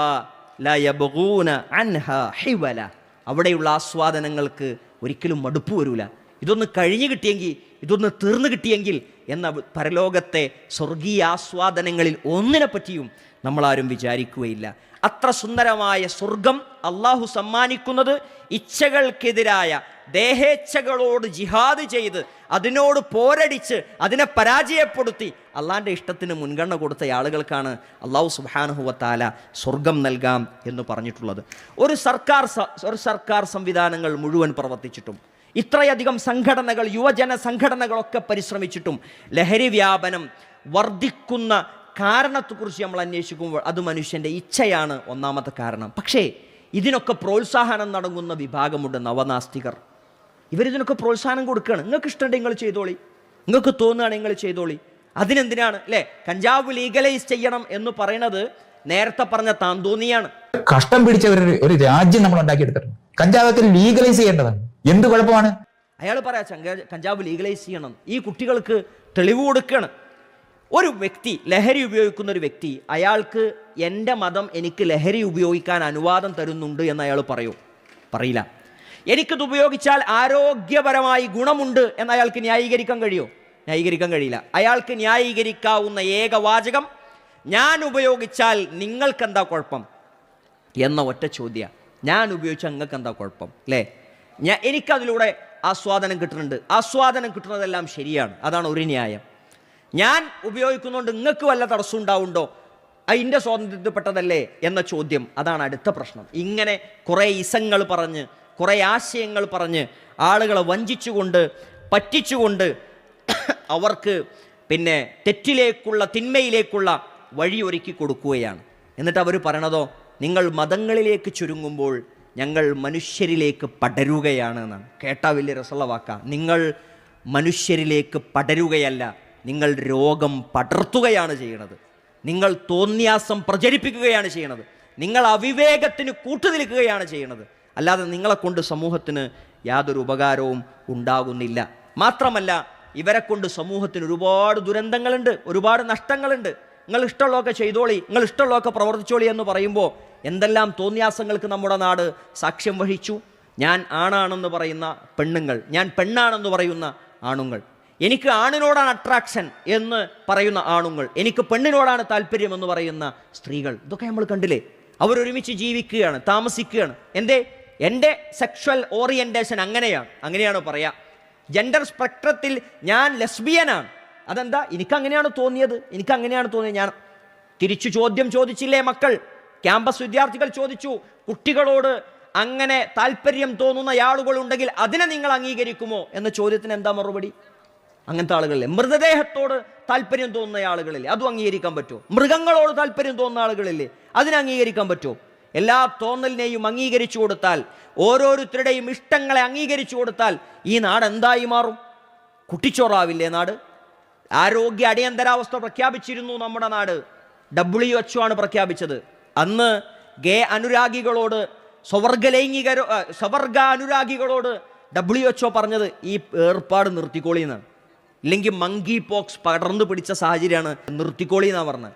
അവിടെയുള്ള ആസ്വാദനങ്ങൾക്ക് ഒരിക്കലും മടുപ്പ് വരൂല. ഇതൊന്ന് കഴിഞ്ഞു കിട്ടിയെങ്കിൽ ഇതൊന്ന് തീർന്നു കിട്ടിയെങ്കിൽ എന്ന പരലോകത്തെ സ്വർഗീയ ആസ്വാദനങ്ങളിൽ ഒന്നിനെ പറ്റിയും നമ്മളാരും വിചാരിക്കുകയില്ല. അത്ര സുന്ദരമായ സ്വർഗം അള്ളാഹു സമ്മാനിക്കുന്നത് ഇച്ഛകൾക്കെതിരായ ദേഹേച്ഛകളോട് ജിഹാദ് ചെയ്ത് അതിനോട് പോരടിച്ച് അതിനെ പരാജയപ്പെടുത്തി അള്ളാന്റെ ഇഷ്ടത്തിന് മുൻഗണന കൊടുത്ത ആളുകൾക്കാണ് അള്ളാഹു സുബാനുഹുവത്താല സ്വർഗം നൽകാം എന്ന് പറഞ്ഞിട്ടുള്ളത്. ഒരു സർക്കാർ ഒരു സർക്കാർ സംവിധാനങ്ങൾ മുഴുവൻ പ്രവർത്തിച്ചിട്ടും ഇത്രയധികം സംഘടനകൾ യുവജന സംഘടനകളൊക്കെ പരിശ്രമിച്ചിട്ടും ലഹരി വ്യാപനം വർദ്ധിക്കുന്ന കാരണത്തെക്കുറിച്ച് നമ്മൾ അന്വേഷിക്കുമ്പോൾ അത് മനുഷ്യന്റെ ഇച്ഛയാണ് ഒന്നാമത്തെ കാരണം. പക്ഷേ ഇതിനൊക്കെ പ്രോത്സാഹനം നടങ്ങുന്ന വിഭാഗമുണ്ട് നവനാസ്തികർ. ഇവരിതിനൊക്കെ പ്രോത്സാഹനം കൊടുക്കുകയാണ് നിങ്ങൾക്ക് ഇഷ്ടമുണ്ടെങ്കിൽ നിങ്ങൾ ചെയ്തോളി. നിങ്ങൾക്ക് തോന്നുകയാണെങ്കിൽ നിങ്ങൾ ചെയ്തോളി. അതിനെന്തിനാണ്? അല്ലേ? കഞ്ചാവ് ലീഗലൈസ് ചെയ്യണം എന്ന് പറയുന്നത് നേരത്തെ പറഞ്ഞ താന്തോന്നിയാണ്. കഷ്ടം പിടിച്ച ഒരു രാജ്യം നമ്മൾ ഉണ്ടാക്കിയെടുത്തിട്ടുണ്ട്. കഞ്ചാവത്തിൽ ലീഗലൈസ് ചെയ്യേണ്ടതാണ്. എന്ത് കുഴപ്പമാണ്? അയാൾ പറയാ കഞ്ചാവ് ലീഗലൈസ് ചെയ്യണം. ഈ കുട്ടികൾക്ക് തെളിവ് കൊടുക്കണം. ഒരു വ്യക്തി ലഹരി ഉപയോഗിക്കുന്ന ഒരു വ്യക്തി അയാൾക്ക് എന്റെ മതം എനിക്ക് ലഹരി ഉപയോഗിക്കാൻ അനുവാദം തരുന്നുണ്ട് എന്ന് അയാൾ പറയൂ. പറയില്ല. എനിക്കത് ഉപയോഗിച്ചാൽ ആരോഗ്യപരമായി ഗുണമുണ്ട് എന്ന് അയാൾക്ക് ന്യായീകരിക്കാൻ കഴിയോ? ന്യായീകരിക്കാൻ കഴിയില്ല. അയാൾക്ക് ന്യായീകരിക്കാവുന്ന ഏക വാചകം ഞാൻ ഉപയോഗിച്ചാൽ നിങ്ങൾക്കെന്താ കുഴപ്പം? എന്ന ഒറ്റ ചോദ്യം. ഞാൻ ഉപയോഗിച്ചാൽ നിങ്ങൾക്ക് എന്താ കുഴപ്പം? അല്ലേ ഞാൻ എനിക്കതിലൂടെ ആസ്വാദനം കിട്ടുന്നുണ്ട്. ആസ്വാദനം കിട്ടുന്നതെല്ലാം ശരിയാണ്. അതാണ് ഒരു ന്യായം. ഞാൻ ഉപയോഗിക്കുന്നതുകൊണ്ട് നിങ്ങൾക്ക് വല്ല തടസ്സം ഉണ്ടാവുണ്ടോ? അതിന്റെ സ്വാതന്ത്ര്യത്തിൽപ്പെട്ടതല്ലേ എന്ന ചോദ്യം. അതാണ് അടുത്ത പ്രശ്നം. ഇങ്ങനെ കുറേ ഇസങ്ങൾ പറഞ്ഞ് കുറേ ആശയങ്ങൾ പറഞ്ഞ് ആളുകളെ വഞ്ചിച്ചുകൊണ്ട് പറ്റിച്ചുകൊണ്ട് അവർക്ക് പിന്നെ തെറ്റിലേക്കുള്ള തിന്മയിലേക്കുള്ള വഴി ഒരുക്കി കൊടുക്കുകയാണ്. എന്നിട്ട് അവർ പറയണതോ? നിങ്ങൾ മതങ്ങളിലേക്ക് ചുരുങ്ങുമ്പോൾ ഞങ്ങൾ മനുഷ്യരിലേക്ക് പടരുകയാണ് എന്നാണ്. കേട്ടാ വലിയ രസമുള്ള വാക്ക. നിങ്ങൾ മനുഷ്യരിലേക്ക് പടരുകയല്ല നിങ്ങൾ രോഗം പടർത്തുകയാണ് ചെയ്യണത്. നിങ്ങൾ തോന്നിയാസം പ്രചരിപ്പിക്കുകയാണ് ചെയ്യണത്. നിങ്ങൾ അവിവേകത്തിന് കൂട്ടുനിൽക്കുകയാണ് ചെയ്യണത്. അല്ലാതെ നിങ്ങളെ കൊണ്ട് സമൂഹത്തിന് യാതൊരു ഉപകാരവും ഉണ്ടാകുന്നില്ല. മാത്രമല്ല ഇവരെ കൊണ്ട് സമൂഹത്തിന് ഒരുപാട് ദുരന്തങ്ങളുണ്ട് ഒരുപാട് നഷ്ടങ്ങളുണ്ട്. നിങ്ങൾ ഇഷ്ടമുള്ളതൊക്കെ ചെയ്തോളി നിങ്ങൾ ഇഷ്ടമുള്ളതൊക്കെ പ്രവർത്തിച്ചോളി എന്ന് പറയുമ്പോൾ എന്തെല്ലാം തോന്നിയാസങ്ങൾക്ക് നമ്മുടെ നാട് സാക്ഷ്യം വഹിച്ചു. ഞാൻ ആണാണെന്ന് പറയുന്ന പെണ്ണുങ്ങൾ ഞാൻ പെണ്ണാണെന്ന് പറയുന്ന ആണുങ്ങൾ. എനിക്ക് ആണിനോടാണ് അട്രാക്ഷൻ എന്ന് പറയുന്ന ആണുങ്ങൾ എനിക്ക് പെണ്ണിനോടാണ് താല്പര്യം എന്ന് പറയുന്ന സ്ത്രീകൾ. ഇതൊക്കെ നമ്മൾ കണ്ടില്ലേ? അവരൊരുമിച്ച് ജീവിക്കുകയാണ് താമസിക്കുകയാണ്. എന്തേ? എന്റെ സെക്ഷൽ ഓറിയന്റേഷൻ അങ്ങനെയാണ് അങ്ങനെയാണ് പറയാ. ജെൻഡർ സ്പെക്ട്രത്തിൽ ഞാൻ ലെസ്ബിയനാണ് അതെന്താ? എനിക്ക് അങ്ങനെയാണ് തോന്നിയത്. എനിക്ക് അങ്ങനെയാണ് തോന്നിയത്. ഞാൻ തിരിച്ചു ചോദ്യം ചോദിച്ചില്ലേ മക്കൾ? ക്യാമ്പസ് വിദ്യാർത്ഥികൾ ചോദിച്ചു കുട്ടികളോട് അങ്ങനെ താല്പര്യം തോന്നുന്ന ആളുകളുണ്ടെങ്കിൽ അതിനെ നിങ്ങൾ അംഗീകരിക്കുമോ? എന്ന ചോദ്യത്തിന് എന്താ മറുപടി? അങ്ങനത്തെ ആളുകളില്ലേ. മൃതദേഹത്തോട് താല്പര്യം തോന്നുന്ന ആളുകളില്ലേ. അതും അംഗീകരിക്കാൻ പറ്റുമോ? മൃഗങ്ങളോട് താല്പര്യം തോന്നുന്ന ആളുകളില്ലേ. അതിനെ അംഗീകരിക്കാൻ പറ്റുമോ? എല്ലാ തോന്നലിനെയും അംഗീകരിച്ചു കൊടുത്താൽ ഓരോരുത്തരുടെയും ഇഷ്ടങ്ങളെ അംഗീകരിച്ചു കൊടുത്താൽ ഈ നാട് എന്തായി മാറും? കുട്ടിച്ചോറാവില്ലേ നാട്? ആരോഗ്യ അടിയന്തരാവസ്ഥ പ്രഖ്യാപിച്ചിരുന്നു നമ്മുടെ നാട്. ഡബ്ല്യു എച്ച് ആണ് പ്രഖ്യാപിച്ചത്. അന്ന് ഗേ അനുരാഗികളോട് സ്വവർഗലൈംഗികരോ ലൈംഗിക സ്വവർഗ അനുരാഗികളോട് ഡബ്ല്യു എച്ച് പറഞ്ഞത് ഈ ഏർപ്പാട് നിർത്തിക്കോളി എന്നാണ്. ഇല്ലെങ്കിൽ മങ്കി പോക്സ് പടർന്നു പിടിച്ച സാഹചര്യമാണ് നിർത്തിക്കോളി എന്നാണ് പറഞ്ഞത്.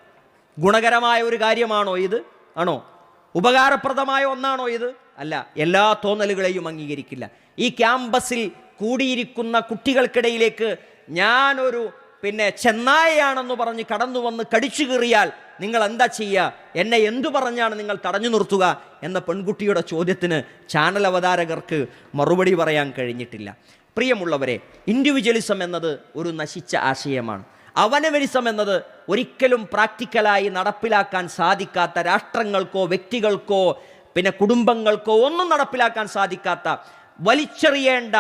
ഗുണകരമായ ഒരു കാര്യമാണോ ഇത്? ആണോ? ഉപകാരപ്രദമായ ഒന്നാണോ ഇത്? അല്ല എല്ലാ തോന്നലുകളെയും അംഗീകരിക്കില്ല. ഈ ക്യാമ്പസിൽ കൂടിയിരിക്കുന്ന കുട്ടികൾക്കിടയിലേക്ക് ഞാനൊരു പിന്നെ ചെന്നായയാണെന്ന് പറഞ്ഞ് കടന്നു വന്ന് കടിച്ചു കീറിയാൽ നിങ്ങൾ എന്താ ചെയ്യുക? എന്നെ എന്തു പറഞ്ഞാണ് നിങ്ങൾ തടഞ്ഞു നിർത്തുക? എന്ന പെൺകുട്ടിയുടെ ചോദ്യത്തിന് ചാനൽ അവതാരകർക്ക് മറുപടി പറയാൻ കഴിഞ്ഞിട്ടില്ല. പ്രിയമുള്ളവരെ ഇൻഡിവിജ്വലിസം എന്നത് ഒരു നശിച്ച ആശയമാണ്. അവനവനിസം എന്നത് ഒരിക്കലും പ്രാക്ടിക്കലായി നടപ്പിലാക്കാൻ സാധിക്കാത്ത രാഷ്ട്രങ്ങൾക്കോ വ്യക്തികൾക്കോ പിന്നെ കുടുംബങ്ങൾക്കോ ഒന്നും നടപ്പിലാക്കാൻ സാധിക്കാത്ത വലിച്ചെറിയേണ്ട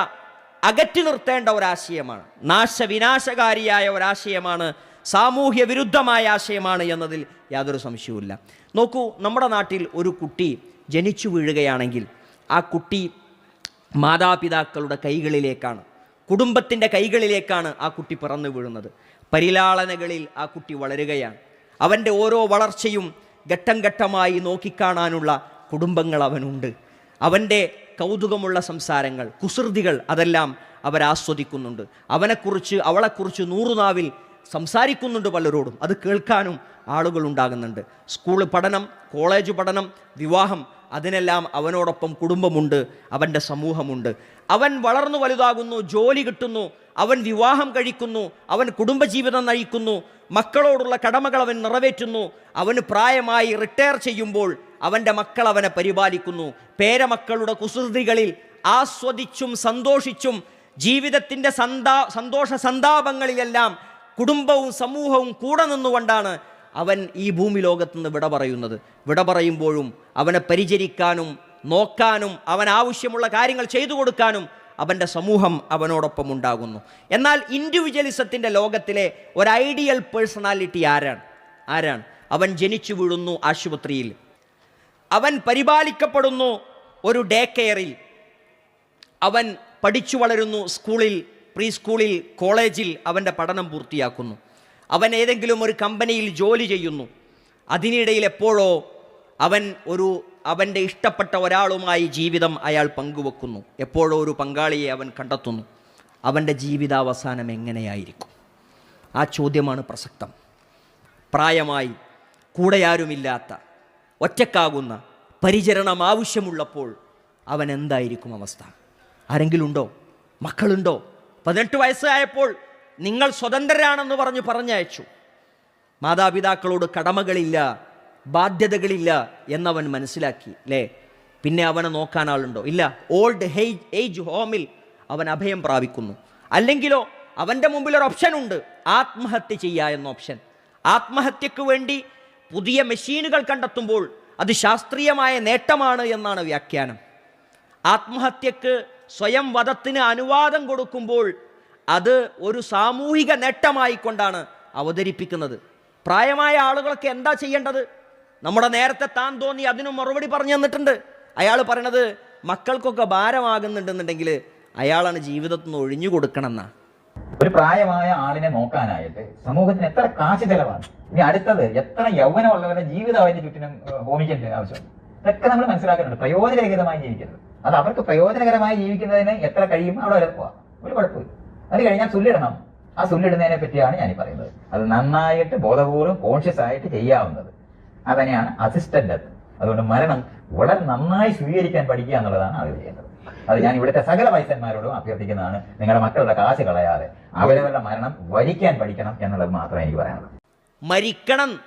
അകറ്റി നിർത്തേണ്ട ഒരാശയമാണ്. നാശവിനാശകാരിയായ ഒരാശയമാണ്. സാമൂഹ്യ വിരുദ്ധമായ ആശയമാണ് എന്നതിൽ യാതൊരു സംശയവുമില്ല. നോക്കൂ നമ്മുടെ നാട്ടിൽ ഒരു കുട്ടി ജനിച്ചു വീഴുകയാണെങ്കിൽ ആ കുട്ടി മാതാപിതാക്കളുടെ കൈകളിലേക്കാണ് കുടുംബത്തിന്റെ കൈകളിലേക്കാണ് ആ കുട്ടി പിറന്നു വീഴുന്നത്. പരിലാളനകളിൽ ആ കുട്ടി വളരുകയാണ്. അവന്റെ ഓരോ വളർച്ചയും ഘട്ടം ഘട്ടമായി നോക്കിക്കാണാനുള്ള കുടുംബങ്ങൾ അവനുണ്ട്. അവന്റെ കൗതുകമുള്ള സംസാരങ്ങൾ കുസൃതികൾ അതെല്ലാം അവരാസ്വദിക്കുന്നുണ്ട് അവനെക്കുറിച്ച് അവളെക്കുറിച്ച് നൂറുനാവിൽ സംസാരിക്കുന്നുണ്ട് പലരോടും. അത് കേൾക്കാനും ആളുകൾ ഉണ്ടാകുന്നുണ്ട്. സ്കൂൾ പഠനം കോളേജ് പഠനം വിവാഹം അതിനെല്ലാം അവനോടൊപ്പം കുടുംബമുണ്ട് അവന്റെ സമൂഹമുണ്ട്. അവൻ വളർന്നു വലുതാകുന്നു ജോലി കിട്ടുന്നു അവൻ വിവാഹം കഴിക്കുന്നു അവൻ കുടുംബജീവിതം നയിക്കുന്നു മക്കളോടുള്ള കടമകൾ അവൻ നിറവേറ്റുന്നു അവന് പ്രായമായി റിട്ടയർ ചെയ്യുമ്പോൾ അവന്റെ മക്കൾ അവനെ പരിപാലിക്കുന്നു. പേരമക്കളുടെ കുസൃതികളിൽ ആസ്വദിച്ചും സന്തോഷിച്ചും ജീവിതത്തിന്റെ സന്താ സന്തോഷ സന്താപങ്ങളിലെല്ലാം കുടുംബവും സമൂഹവും കൂടെ നിന്നുകൊണ്ടാണ് അവൻ ഈ ഭൂമി ലോകത്ത് നിന്ന് വിട പറയുന്നത്. വിട പറയുമ്പോഴും അവനെ പരിചരിക്കാനും നോക്കാനും അവൻ ആവശ്യമുള്ള കാര്യങ്ങൾ ചെയ്തു കൊടുക്കാനും അവന്റെ സമൂഹം അവനോടൊപ്പം ഉണ്ടാകുന്നു. എന്നാൽ ഇൻഡിവിജ്വലിസത്തിന്റെ ലോകത്തിലെ ഒരു ഐഡിയൽ പേഴ്സണാലിറ്റി ആരാണ്? ആരാണ്? അവൻ ജനിച്ചു വീഴുന്നു ആശുപത്രിയിൽ. അവൻ പരിപാലിക്കപ്പെടുന്നു ഒരു ഡേ കെയറിൽ അവൻ പഠിച്ചു വളരുന്നു സ്കൂളിൽ പ്രീ സ്കൂളിൽ കോളേജിൽ അവന്റെ പഠനം പൂർത്തിയാക്കുന്നു. അവൻ ഏതെങ്കിലും ഒരു കമ്പനിയിൽ ജോലി ചെയ്യുന്നു. അതിനിടയിൽ എപ്പോഴോ അവൻ ഒരു അവന്റെ ഇഷ്ടപ്പെട്ട ഒരാളുമായി ജീവിതം അയാൾ പങ്കുവെക്കുന്നു. എപ്പോഴോ ഒരു പങ്കാളിയെ അവൻ കണ്ടെത്തുന്നു. അവന്റെ ജീവിതാവസാനം എങ്ങനെയായിരിക്കും? ആ ചോദ്യമാണ് പ്രസക്തം. പ്രായമായി കൂടെയാരുമില്ലാത്ത ഒറ്റക്കാകുന്ന പരിചരണം ആവശ്യമുള്ളപ്പോൾ അവൻ എന്തായിരിക്കും അവസ്ഥ? ആരെങ്കിലും ഉണ്ടോ മക്കളുണ്ടോ? പതിനെട്ട് വയസ്സായപ്പോൾ നിങ്ങൾ സ്വതന്ത്രരാണെന്ന് പറഞ്ഞ് പറഞ്ഞയച്ചു. മാതാപിതാക്കളോട് കടമകളില്ല ബാധ്യതകളില്ല എന്നവൻ മനസ്സിലാക്കി അല്ലേ പിന്നെ അവനെ നോക്കാൻ ആളുണ്ടോ? ഇല്ല. ഓൾഡ് ഹേജ് ഏജ് ഹോമിൽ അവൻ അഭയം പ്രാപിക്കുന്നു. അല്ലെങ്കിലോ അവന്റെ മുമ്പിൽ ഒരു ഓപ്ഷൻ ഉണ്ട്. ആത്മഹത്യ ചെയ്യുക എന്ന ഓപ്ഷൻ ആത്മഹത്യക്ക് വേണ്ടി പുതിയ മെഷീനുകൾ കണ്ടെത്തുമ്പോൾ അത് ശാസ്ത്രീയമായ നേട്ടമാണ് എന്നാണ് വ്യാഖ്യാനം. ആത്മഹത്യക്ക് സ്വയം വധത്തിന് അനുവാദം കൊടുക്കുമ്പോൾ അത് ഒരു സാമൂഹിക നേട്ടമായിക്കൊണ്ടാണ് അവതരിപ്പിക്കുന്നത്. പ്രായമായ ആളുകളൊക്കെ എന്താ ചെയ്യേണ്ടത്? നമ്മുടെ നേരത്തെ താൻ തോന്നി അതിനു മറുപടി പറഞ്ഞു തന്നിട്ടുണ്ട്. അയാൾ പറയണത് മക്കൾക്കൊക്കെ ഭാരമാകുന്നുണ്ടെന്നുണ്ടെങ്കിൽ അയാളാണ് ജീവിതത്തിൽ നിന്ന് ഒഴിഞ്ഞു കൊടുക്കണം എന്നാ ഒരു പ്രായമായ ആളിനെ നോക്കാനായിട്ട് സമൂഹത്തിന് എത്ര കാശ് ചെലവാണ്? ഇനി അടുത്തത് എത്ര യൗവനമുള്ളവരുടെ ജീവിതം അതിന്റെ ചുറ്റിനും ഹോമിക്കേണ്ട ആവശ്യം ഇതൊക്കെ നമ്മൾ മനസ്സിലാക്കുന്നുണ്ട് പ്രയോജനരഹിതമായി ജീവിക്കരുത് അത് അവർക്ക് പ്രയോജനകരമായി ജീവിക്കുന്നതിന് എത്ര കഴിയും? അവിടെ വരെ പോവാം. ഒരു കുഴപ്പമില്ല. അത് കഴിഞ്ഞാൽ സുല്ലിടണം. ആ സുല്ലിടുന്നതിനെ പറ്റിയാണ് ഞാൻ പറയുന്നത്. അത് നന്നായിട്ട് ബോധപൂർവം കോൺഷ്യസ് ആയിട്ട് ചെയ്യാവുന്നത്. അതന്നെയാണ് അസിസ്റ്റന്റ് അതുകൊണ്ട് മരണം വളരെ നന്നായി സ്വീകരിക്കാൻ പഠിക്കുക എന്നുള്ളതാണ് അവർ ചെയ്യേണ്ടത്. അത് ഞാൻ ഇവിടുത്തെ സകല വയസ്സന്മാരോടും അഭ്യർത്ഥിക്കുന്നതാണ്. നിങ്ങളുടെ മക്കളുടെ കാശ് കളയാതെ അവരവരുടെ മരണം വരിക്കാൻ പഠിക്കണം എന്നുള്ളത് മാത്രമേ എനിക്ക് പറയാനുള്ളൂ. മരിക്കണം.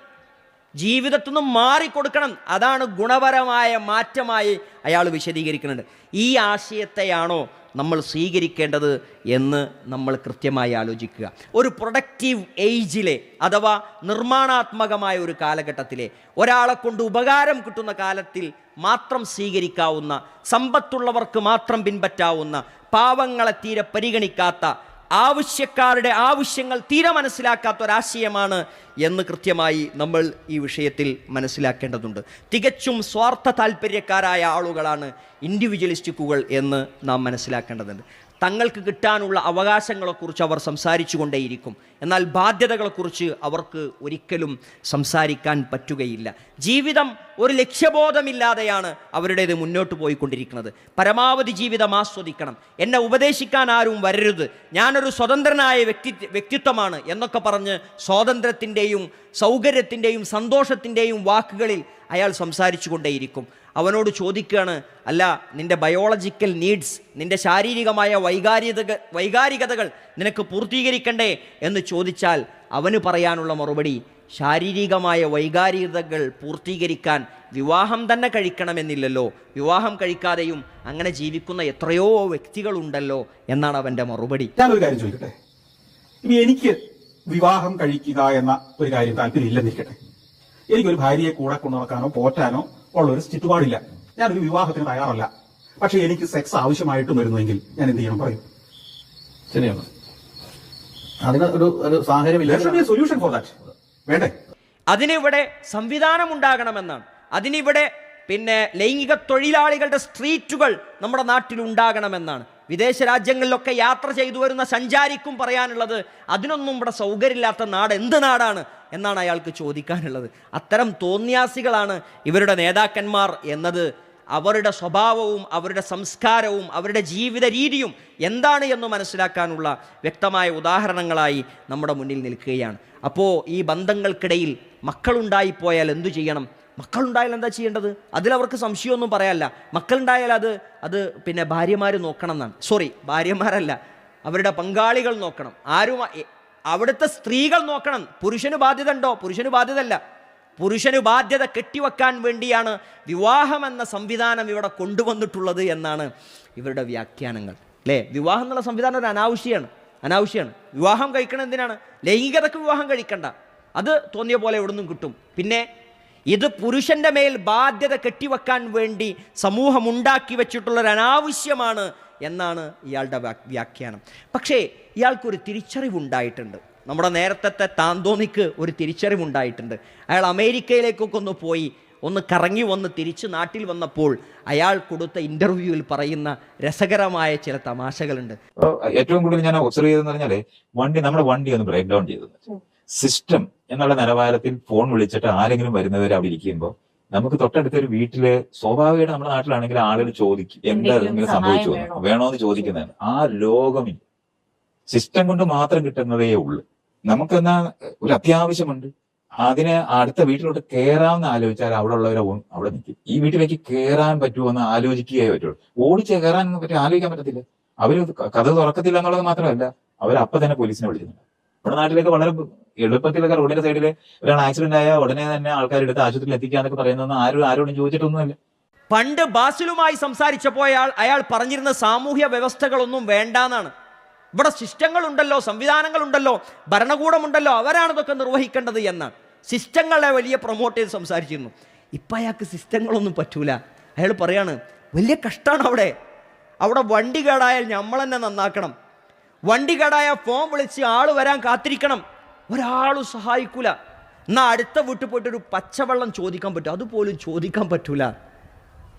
ജീവിതത്തിൽ നിന്നും മാറിക്കൊടുക്കണം. അതാണ് ഗുണപരമായ മാറ്റമായി അയാൾ വിശദീകരിക്കുന്നുണ്ട് ഈ ആശയത്തെയാണോ നമ്മൾ സ്വീകരിക്കേണ്ടത് എന്ന് നമ്മൾ കൃത്യമായി ആലോചിക്കുക. ഒരു പ്രൊഡക്റ്റീവ് ഏജിലെ അഥവാ നിർമ്മാണാത്മകമായ ഒരു കാലഘട്ടത്തിലെ ഒരാളെ കൊണ്ട് ഉപകാരം കിട്ടുന്ന കാലത്തിൽ മാത്രം സ്വീകരിക്കാവുന്ന സമ്പത്തുള്ളവർക്ക് മാത്രം പിൻപറ്റാവുന്ന പാവങ്ങളെ തീരെ പരിഗണിക്കാത്ത ആവശ്യക്കാരുടെ ആവശ്യങ്ങൾ തീരെ മനസ്സിലാക്കാത്ത ഒരാശയമാണ് എന്ന് കൃത്യമായി നമ്മൾ ഈ വിഷയത്തിൽ മനസ്സിലാക്കേണ്ടതുണ്ട്. തികച്ചും സ്വാർത്ഥ താല്പര്യക്കാരായ ആളുകളാണ് ഇൻഡിവിജ്വലിസ്റ്റിക്കുകൾ എന്ന് നാം മനസ്സിലാക്കേണ്ടതുണ്ട്. തങ്ങൾക്ക് കിട്ടാനുള്ള അവകാശങ്ങളെക്കുറിച്ച് അവർ സംസാരിച്ചു കൊണ്ടേയിരിക്കും എന്നാൽ ബാധ്യതകളെക്കുറിച്ച് അവർക്ക് ഒരിക്കലും സംസാരിക്കാൻ പറ്റുകയില്ല. ജീവിതം ഒരു ലക്ഷ്യബോധമില്ലാതെയാണ് അവരുടേത് മുന്നോട്ട് പോയിക്കൊണ്ടിരിക്കുന്നത്. പരമാവധി ജീവിതം ആസ്വദിക്കണം. എന്നെ ഉപദേശിക്കാൻ ആരും വരരുത്. ഞാനൊരു സ്വതന്ത്രനായ വ്യക്തി വ്യക്തിത്വമാണ് എന്നൊക്കെ പറഞ്ഞ് സ്വാതന്ത്ര്യത്തിന്റെയും സൗകര്യത്തിന്റെയും സന്തോഷത്തിന്റെയും വാക്കുകളിൽ അയാൾ സംസാരിച്ചു കൊണ്ടേയിരിക്കും അവനോട് ചോദിക്കുകയാണ് അല്ല നിന്റെ ബയോളജിക്കൽ നീഡ്സ് നിന്റെ ശാരീരികമായ വൈകാരികത വൈകാരികതകൾ നിനക്ക് പൂർത്തീകരിക്കണ്ടേ? എന്ന് ചോദിച്ചാൽ അവന് പറയാനുള്ള മറുപടി ശാരീരികമായ വൈകാരികതകൾ പൂർത്തീകരിക്കാൻ വിവാഹം തന്നെ കഴിക്കണമെന്നില്ലല്ലോ. വിവാഹം കഴിക്കാതെയും അങ്ങനെ ജീവിക്കുന്ന എത്രയോ വ്യക്തികളുണ്ടല്ലോ എന്നാണ് അവന്റെ മറുപടി. ഞാനൊരു കാര്യം ചോദിക്കട്ടെ? ഇനി എനിക്ക് വിവാഹം കഴിക്കുക എന്ന ഒരു കാര്യം താല്പര്യം ഇല്ലെന്നിരിക്കട്ടെ എനിക്കൊരു ഭാര്യയെ കൂടെ കൊണ്ടുനടക്കാനോ പോറ്റാനോ ഉള്ള ഒരു ചുറ്റുപാടില്ല. ഞാനൊരു വിവാഹത്തിന് തയ്യാറല്ല. പക്ഷെ എനിക്ക് സെക്സ് ആവശ്യമായിട്ടും വരുന്നുവെങ്കിൽ ഞാൻ എന്ത് ചെയ്യണം പറയും. ശരിയാണ്. അതിന് ഒരു ഒരു സൊല്യൂഷൻ ഫോർ ദാറ്റ് വേണ്ടേ? അതിനിവിടെ സംവിധാനം ഉണ്ടാകണമെന്നാണ് അതിനിവിടെ പിന്നെ ലൈംഗിക തൊഴിലാളികളുടെ സ്ട്രീറ്റുകൾ നമ്മുടെ നാട്ടിൽ ഉണ്ടാകണമെന്നാണ് വിദേശ രാജ്യങ്ങളിലൊക്കെ യാത്ര ചെയ്തു വരുന്ന സഞ്ചാരിക്കും പറയാനുള്ളത് അതിനൊന്നും ഇവിടെ സൗകര്യമില്ലാത്ത നാട് എന്ത് നാടാണ്? എന്നാണ് അയാൾക്ക് ചോദിക്കാനുള്ളത്. അത്തരം തോന്നിയാസികളാണ് ഇവരുടെ നേതാക്കന്മാർ എന്നത്. അവരുടെ സ്വഭാവവും അവരുടെ സംസ്കാരവും അവരുടെ ജീവിത രീതിയും എന്താണ് എന്ന് മനസ്സിലാക്കാനുള്ള വ്യക്തമായ ഉദാഹരണങ്ങളായി നമ്മുടെ മുന്നിൽ നിൽക്കുകയാണ്. അപ്പോൾ ഈ ബന്ധങ്ങൾക്കിടയിൽ മക്കളുണ്ടായിപ്പോയാൽ എന്തു ചെയ്യണം? മക്കളുണ്ടായാൽ എന്താ ചെയ്യേണ്ടത്? അതിലവർക്ക് സംശയമൊന്നും പറയാല്ല മക്കളുണ്ടായാൽ അത് അത് പിന്നെ ഭാര്യമാർ നോക്കണം എന്നാണ് സോറി ഭാര്യമാരല്ല. അവരുടെ പങ്കാളികൾ നോക്കണം. ആരും അവിടുത്തെ സ്ത്രീകൾ നോക്കണം. പുരുഷന് ബാധ്യത ഉണ്ടോ? പുരുഷന് ബാധ്യത അല്ല പുരുഷന് ബാധ്യത കെട്ടിവെക്കാൻ വേണ്ടിയാണ് വിവാഹം എന്ന സംവിധാനം ഇവിടെ കൊണ്ടുവന്നിട്ടുള്ളത് എന്നാണ് ഇവരുടെ വ്യാഖ്യാനങ്ങൾ. അല്ലേ? വിവാഹം എന്നുള്ള സംവിധാനം ഒരു അനാവശ്യമാണ് അനാവശ്യമാണ് വിവാഹം കഴിക്കണം എന്തിനാണ്? ലൈംഗികതക്ക് വിവാഹം കഴിക്കണ്ട. അത് തോന്നിയ പോലെ എവിടെ നിന്നും കിട്ടും. പിന്നെ ഇത് പുരുഷന്റെ മേൽ ബാധ്യത കെട്ടിവെക്കാൻ വേണ്ടി സമൂഹം ഉണ്ടാക്കി വെച്ചിട്ടുള്ളൊരു അനാവശ്യമാണ് എന്നാണ് ഇയാളുടെ വ്യാഖ്യാനം. പക്ഷേ ഇയാൾക്കൊരു തിരിച്ചറിവുണ്ടായിട്ടുണ്ട്. നമ്മുടെ നേരത്തെ താന്തോന്നിക്ക് ഒരു തിരിച്ചറിവുണ്ടായിട്ടുണ്ട്. അയാൾ അമേരിക്കയിലേക്കൊക്കെ ഒന്ന് പോയി ഒന്ന് കറങ്ങി വന്ന് തിരിച്ച് നാട്ടിൽ വന്നപ്പോൾ അയാൾ കൊടുത്ത ഇന്റർവ്യൂവിൽ പറയുന്ന രസകരമായ ചില തമാശകളുണ്ട്. ഏറ്റവും കൂടുതൽ ഞാൻ ഒബ്സർവ് ചെയ്തെന്ന് പറഞ്ഞാൽ വണ്ടി നമ്മുടെ വണ്ടി ഒന്ന് ബ്രേക്ക് ഡൗൺ ചെയ്തത് സിസ്റ്റം എന്നുള്ള നിലവാരത്തിൽ ഫോൺ വിളിച്ചിട്ട് ആരെങ്കിലും വരുന്നവരെ അവിടെ ഇരിക്കുമ്പോൾ നമുക്ക് തൊട്ടടുത്ത ഒരു വീട്ടിൽ സ്വാഭാവികമായിട്ട് നമ്മുടെ നാട്ടിലാണെങ്കിൽ ആളുകൾ ചോദിക്കും എന്താ എന്തെങ്കിലും സംഭവിച്ചു വേണോ? വേണോന്ന് ചോദിക്കുന്നതാണ്. ആ ലോകമില്ല സിസ്റ്റം കൊണ്ട് മാത്രം കിട്ടുന്നതേ ഉള്ളൂ. നമുക്കെന്നാ ഒരു അത്യാവശ്യമുണ്ട്. അതിന് അടുത്ത വീട്ടിലോട്ട് കയറാമെന്ന് ആലോചിച്ചാൽ അവിടെ ഉള്ളവരെ അവിടെ നിൽക്കും. ഈ വീട്ടിലേക്ക് കയറാൻ പറ്റുമോ എന്ന് ആലോചിക്കുകയേ പറ്റുള്ളൂ. ഓടിച്ച് കയറാൻ പറ്റി ആലോചിക്കാൻ പറ്റത്തില്ല. അവർ കഥ തുറക്കത്തില്ല എന്നുള്ളത് മാത്രമല്ല അവർ അപ്പൊ തന്നെ പോലീസിനെ വിളിക്കുന്നുണ്ട്. നമ്മുടെ നാട്ടിലേക്ക് വളരെ എളുപ്പത്തിലൊക്കെ റോഡിന്റെ സൈഡിൽ ഒരാൾ ആക്സിഡന്റ് ആയ ഉടനെ തന്നെ ആൾക്കാർ എടുത്ത് ആശുപത്രിയിൽ എത്തിക്കാന്നൊക്കെ പറയുന്നതൊന്നും ആരും ആരോടും ചോദിച്ചിട്ടൊന്നുമില്ല. പണ്ട് ബാസിലുമായി സംസാരിച്ചപ്പോൾ അയാൾ അയാൾ പറഞ്ഞിരുന്ന സാമൂഹ്യ വ്യവസ്ഥകളൊന്നും വേണ്ടാന്നാണ്. ഇവിടെ സിസ്റ്റങ്ങളുണ്ടല്ലോ സംവിധാനങ്ങളുണ്ടല്ലോ ഭരണകൂടമുണ്ടല്ലോ അവരാണ് ഇതൊക്കെ നിർവഹിക്കേണ്ടത് എന്നാണ്. സിസ്റ്റങ്ങളെ വലിയ പ്രൊമോട്ട് ചെയ്ത് സംസാരിച്ചിരുന്നു. ഇപ്പം അയാൾക്ക് സിസ്റ്റങ്ങളൊന്നും പറ്റൂല. അയാൾ പറയാണ് വലിയ കഷ്ടമാണ് അവിടെ. അവിടെ വണ്ടി കേടായാൽ നമ്മൾ തന്നെ നന്നാക്കണം. വണ്ടി കടായ ഫോൺ വിളിച്ച് ആൾ വരാൻ കാത്തിരിക്കണം. ഒരാളും സഹായിക്കൂല. എന്നാൽ അടുത്ത വീട്ടിൽ പോയിട്ട് ഒരു പച്ചവെള്ളം ചോദിക്കാൻ പറ്റും. അതുപോലും ചോദിക്കാൻ പറ്റൂല.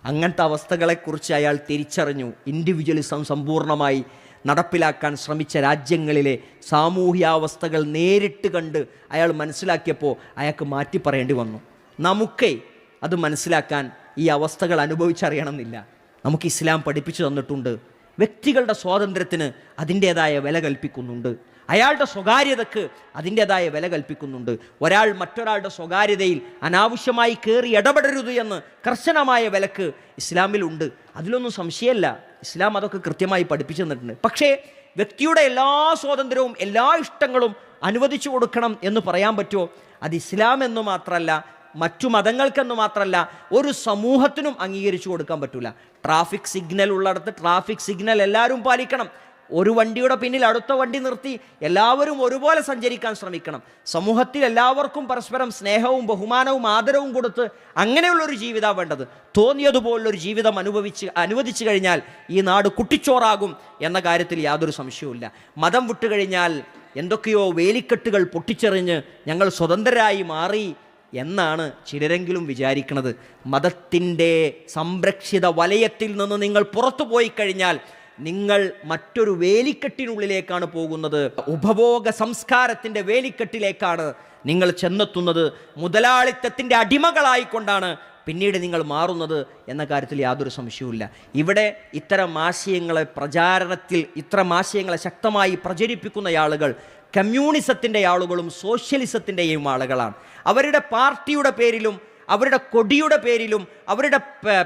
അങ്ങനത്തെ അവസ്ഥകളെക്കുറിച്ച് അയാൾ തിരിച്ചറിഞ്ഞു. ഇൻഡിവിജ്വലിസം സമ്പൂർണമായി നടപ്പിലാക്കാൻ ശ്രമിച്ച രാജ്യങ്ങളിലെ സാമൂഹ്യാവസ്ഥകൾ നേരിട്ട് കണ്ട് അയാൾ മനസ്സിലാക്കിയപ്പോൾ അയാൾക്ക് മാറ്റി പറയേണ്ടി വന്നു. നമുക്കേ അത് മനസ്സിലാക്കാൻ ഈ അവസ്ഥകൾ അനുഭവിച്ചറിയണമെന്നില്ല. നമുക്ക് ഇസ്ലാം പഠിപ്പിച്ചു തന്നിട്ടുണ്ട്. വ്യക്തികളുടെ സ്വാതന്ത്ര്യത്തിന് അതിന്റേതായ വില കൽപ്പിക്കുന്നുണ്ട്. അയാളുടെ സ്വകാര്യതക്ക് അതിന്റേതായ വില കൽപ്പിക്കുന്നുണ്ട്. ഒരാൾ മറ്റൊരാളുടെ സ്വകാര്യതയിൽ അനാവശ്യമായി കയറി ഇടപെടരുത് എന്ന് കർശനമായ വിലക്ക് ഇസ്ലാമിലുണ്ട്. അതിലൊന്നും സംശയമല്ല. ഇസ്ലാം അതൊക്കെ കൃത്യമായി പഠിപ്പിച്ചു തന്നിട്ടുണ്ട്. പക്ഷേ വ്യക്തിയുടെ എല്ലാ സ്വാതന്ത്ര്യവും എല്ലാ ഇഷ്ടങ്ങളും അനുവദിച്ചു കൊടുക്കണം എന്ന് പറയാൻ പറ്റുമോ? അത് ഇസ്ലാം എന്ന് മാത്രമല്ല മറ്റു മതങ്ങൾക്കെന്ന് മാത്രമല്ല ഒരു സമൂഹത്തിനും അംഗീകരിച്ചു കൊടുക്കാൻ പറ്റില്ല ട്രാഫിക് സിഗ്നൽ ഉള്ളിടത്ത് ട്രാഫിക് സിഗ്നൽ എല്ലാവരും പാലിക്കണം. ഒരു വണ്ടിയുടെ പിന്നിൽ അടുത്ത വണ്ടി നിർത്തി എല്ലാവരും ഒരുപോലെ സഞ്ചരിക്കാൻ ശ്രമിക്കണം. സമൂഹത്തിൽ എല്ലാവർക്കും പരസ്പരം സ്നേഹവും ബഹുമാനവും ആദരവും കൊടുത്ത് അങ്ങനെയുള്ളൊരു ജീവിതമാണ് വേണ്ടത്. തോന്നിയതുപോലുള്ളൊരു ജീവിതം അനുഭവിച്ച് അനുവദിച്ചു കഴിഞ്ഞാൽ ഈ നാട് കുട്ടിച്ചോറാകും എന്ന കാര്യത്തിൽ യാതൊരു സംശയവുമില്ല. മതം വിട്ടുകഴിഞ്ഞാൽ എന്തൊക്കെയോ വേലിക്കെട്ടുകൾ പൊട്ടിച്ചെറിഞ്ഞ് ഞങ്ങൾ സ്വതന്ത്രരായി മാറി എന്നാണ് ചിലരെങ്കിലും വിചാരിക്കുന്നത്. മതത്തിന്റെ സംരക്ഷിത വലയത്തിൽ നിന്ന് നിങ്ങൾ പുറത്തു പോയി കഴിഞ്ഞാൽ നിങ്ങൾ മറ്റൊരു വേലിക്കെട്ടിനുള്ളിലേക്കാണ് പോകുന്നത്. ഉപഭോഗ സംസ്കാരത്തിന്റെ വേലിക്കെട്ടിലേക്കാണ് നിങ്ങൾ ചെന്നെത്തുന്നത്. മുതലാളിത്തത്തിന്റെ അടിമകളായിക്കൊണ്ടാണ് പിന്നീട് നിങ്ങൾ മാറുന്നത് എന്ന കാര്യത്തിൽ യാതൊരു സംശയവുമില്ല. ഇവിടെ ഇത്തരം ആശയങ്ങളെ പ്രചാരണത്തിൽ ഇത്തരം ആശയങ്ങളെ ശക്തമായി പ്രചരിപ്പിക്കുന്ന ആളുകൾ കമ്മ്യൂണിസത്തിന്റെ ആളുകളും സോഷ്യലിസത്തിന്റെയും ആളുകളാണ്. അവരുടെ പാർട്ടിയുടെ പേരിലും അവരുടെ കൊടിയുടെ പേരിലും അവരുടെ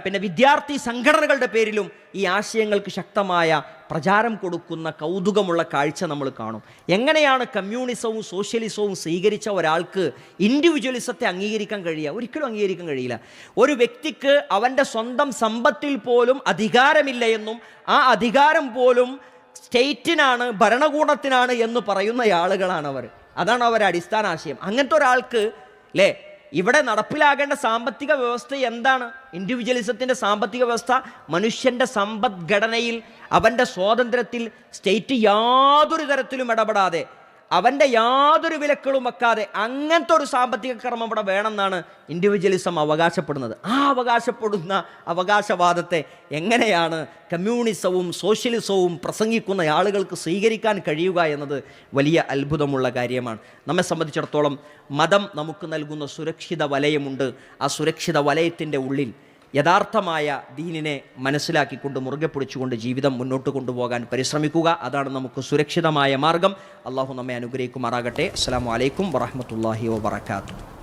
പിന്നെ വിദ്യാർത്ഥി സംഘടനകളുടെ പേരിലും ഈ ആശയങ്ങൾക്ക് ശക്തമായ പ്രചാരം കൊടുക്കുന്ന കൗതുകമുള്ള കാഴ്ച നമ്മൾ കാണും. എങ്ങനെയാണ് കമ്മ്യൂണിസവും സോഷ്യലിസവും സ്വീകരിച്ച ഒരാൾക്ക് ഇൻഡിവിജ്വലിസത്തെ അംഗീകരിക്കാൻ കഴിയുക? ഒരിക്കലും അംഗീകരിക്കാൻ കഴിയില്ല. ഒരു വ്യക്തിക്ക് അവന്റെ സ്വന്തം സമ്പത്തിൽ പോലും അധികാരമില്ല എന്നും ആ അധികാരം പോലും സ്റ്റേറ്റിനാണ് ഭരണകൂടത്തിനാണ് എന്ന് പറയുന്ന ആളുകളാണ് അവർ അതാണ് അവരുടെ അടിസ്ഥാന ആശയം അങ്ങനത്തെ ഒരാൾക്ക് അല്ലേ ഇവിടെ നടപ്പിലാകേണ്ട സാമ്പത്തിക വ്യവസ്ഥ എന്താണ്? ഇൻഡിവിജ്വലിസത്തിന്റെ സാമ്പത്തിക വ്യവസ്ഥ മനുഷ്യന്റെ സമ്പദ്ഘടനയിൽ അവന്റെ സ്വാതന്ത്ര്യത്തിൽ സ്റ്റേറ്റ് യാതൊരു തരത്തിലും ഇടപെടാതെ അവന്റെ യാതൊരു വിലക്കളും വെക്കാതെ അങ്ങനത്തെ ഒരു സാമ്പത്തിക ക്രമം ഇവിടെ വേണമെന്നാണ് ഇൻഡിവിജ്വലിസം അവകാശപ്പെടുന്നത്. ആ അവകാശപ്പെടുന്ന അവകാശവാദത്തെ എങ്ങനെയാണ് കമ്മ്യൂണിസവും സോഷ്യലിസവും പ്രസംഗിക്കുന്ന ആളുകൾക്ക് സ്വീകരിക്കാൻ കഴിയുക എന്നത് വലിയ അത്ഭുതമുള്ള കാര്യമാണ്. നമ്മെ സംബന്ധിച്ചിടത്തോളം മതം നമുക്ക് നൽകുന്ന സുരക്ഷിത വലയമുണ്ട്. ആ സുരക്ഷിത വലയത്തിന്റെ ഉള്ളിൽ യഥാർത്ഥമായ ദീനിനെ മനസ്സിലാക്കിക്കൊണ്ട് മുറുകെ പിടിച്ചുകൊണ്ട് ജീവിതം മുന്നോട്ട് കൊണ്ടുപോകാൻ പരിശ്രമിക്കുക. അതാണ് നമുക്ക് സുരക്ഷിതമായ മാർഗം. അള്ളാഹു നമ്മെ അനുഗ്രഹിക്കുമാറാകട്ടെ. അസ്സാം വലൈക്കും വറഹമത്തല്ലാഹി വാബർക്കാത്തു